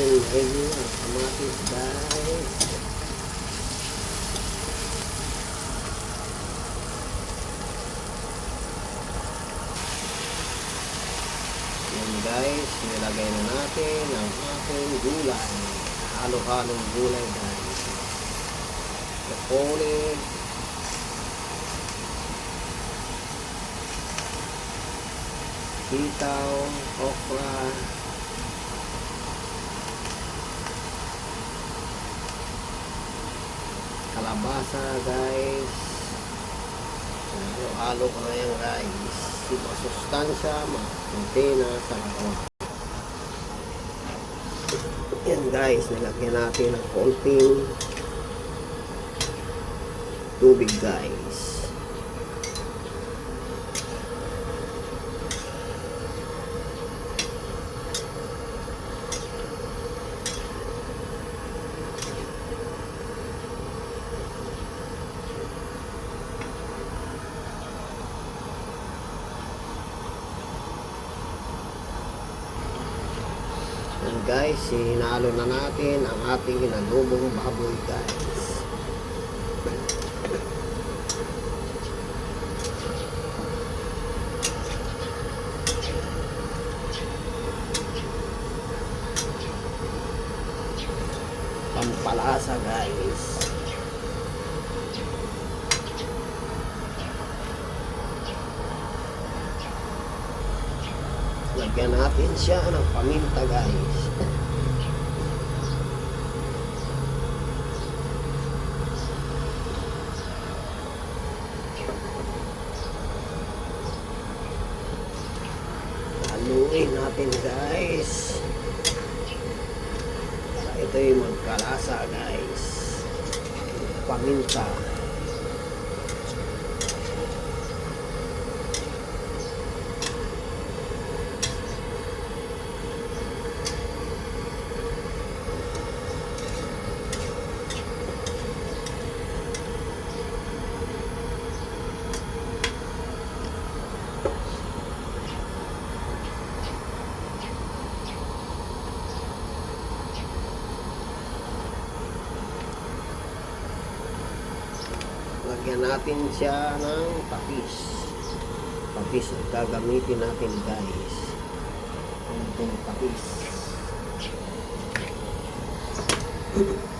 Natin ngayon ang kamatis guys. Yan guys, nilagay na natin ang ating gulay. Halo-halong gulay guys. Kapoli. Sitaw, okra, kalabasa guys. Halo-halo ko na yan guys. Masustansya, makuntina sa lagawa. Yan guys, nilagyan natin ng konting tubig guys. Yan guys, sinalo na natin ang ating inalubong baboy guys. Pampalasa guys. Lagyan natin siya ng paminta guys. Haluin natin guys. Para ito yung magkalasa guys. Paminta. Lagyan natin siya ng tapis. Tapis ang gagamitin natin guys. Tapis. Lalagyan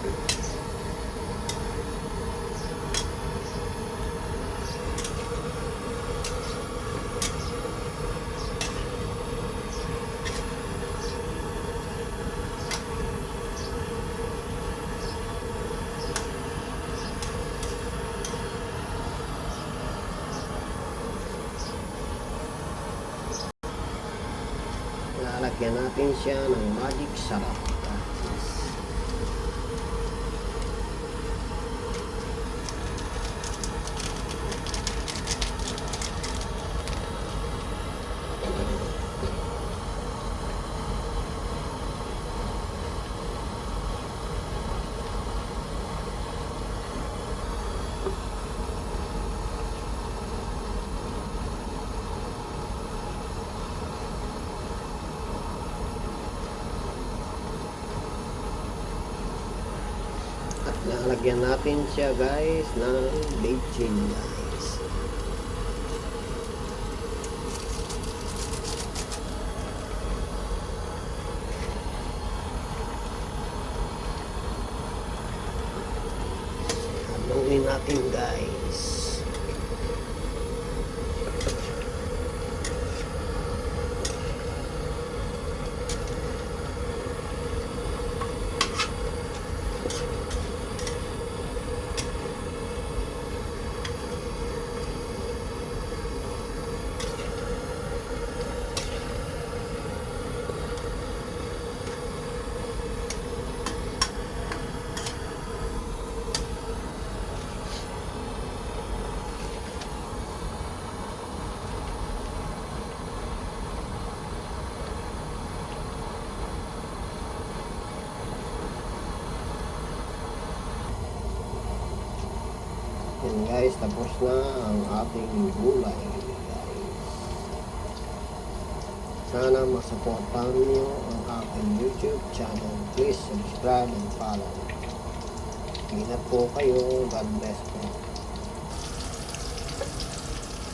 natin siya ng magic sarap. guys. At lalagyan natin siya guys ng bechin guys. Haluin natin guys. Yan guys, tapos na ang ating gulay. Sana masuportahan niyo ang aking YouTube channel. Please subscribe and follow. Ingat po kayo. God bless po.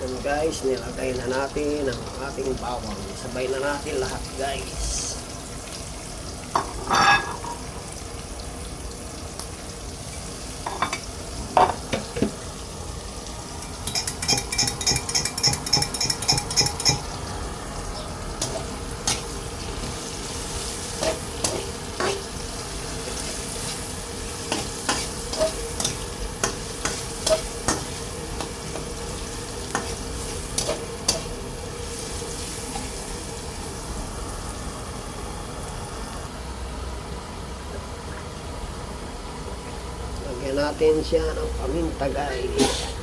Yan guys, nilagay na natin ang ating bawang. Sabay na natin lahat guys. Lagyan natin siya ng paminta guys.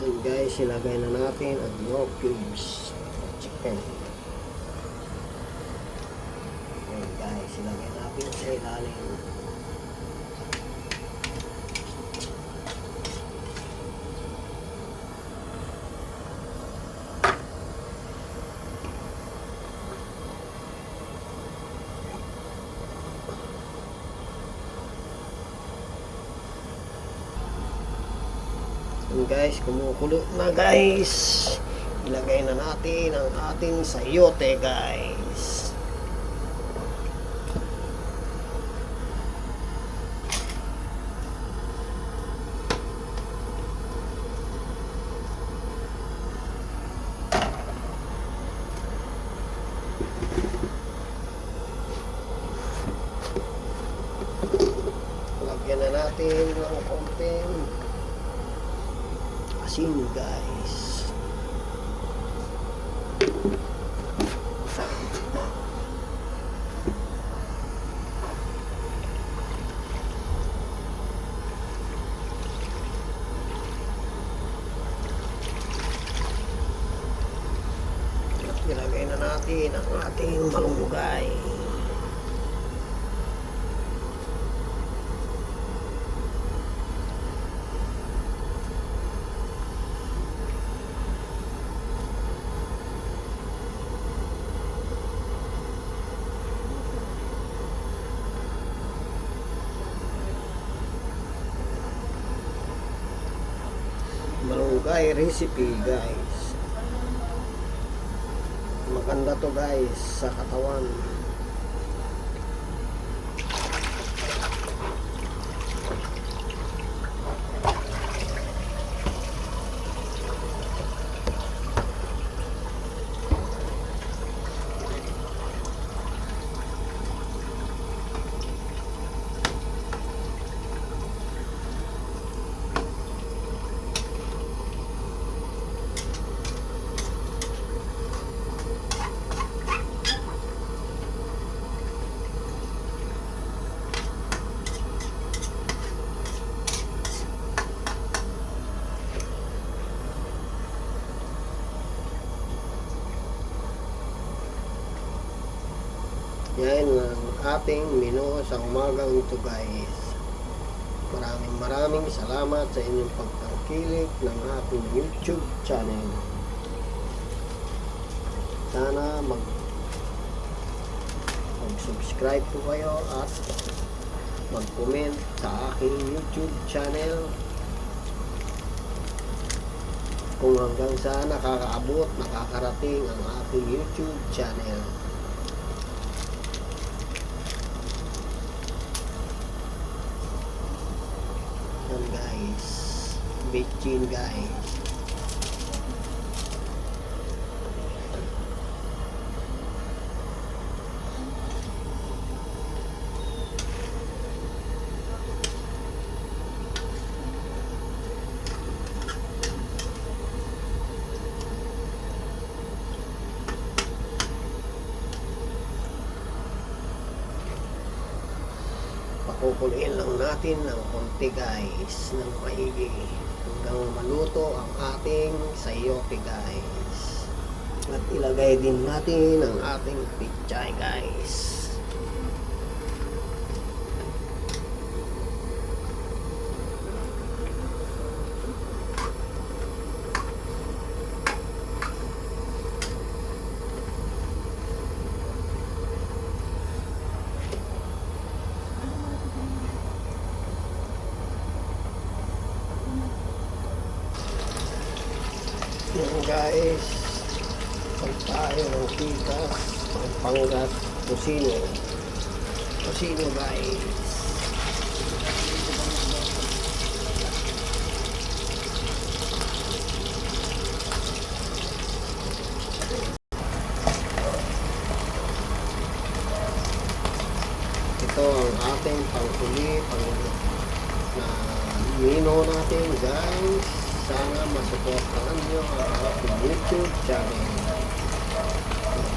And guys, ilagay na natin ang raw cubes chicken. Ayan guys, ilagay natin sa ilalim. Ayan guys, kumukulo na guys. Ilagay na natin ang ating sayote guys. Lagyan na natin ng guys. Na natin ang ating. Malunggay recipe guys. Maganda to guys sa katawan yan ang ating menu sa umagang ito guys maraming maraming salamat sa inyong pagtangkilik ng ating youtube channel. Sana mag mag-subscribe po kayo at mag-comment sa aking YouTube channel. Kung hanggang saan nakakaabot, nakakarating ang aking YouTube channel. Yan guys. Bitchin guys. Pakukuluin lang natin ng konti guys ng maigi hanggang maluto ang ating sayote guys. At ilagay din natin ang ating pichay guys. Yan guys. Pag tayo ng tikas, pangpangat, kusino. Kusino guys. Ito ang ating panghuli, pang na mino natin guys. Sana masuportahan nyo ang ating YouTube channel.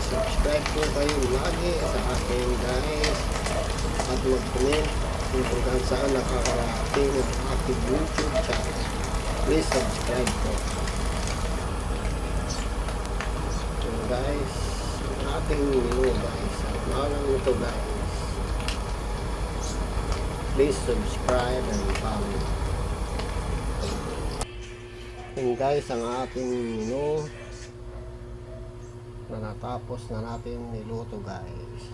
Subscribe po kayo lagi sa akin guys. At mag-comment kung hanggang saan nakakarating ang ating YouTube channel. Please subscribe po. So guys, ating menu guys. Ang malang ito guys. Please subscribe and follow. Yan guys, ang ating menu na natapos na natin niluto guys.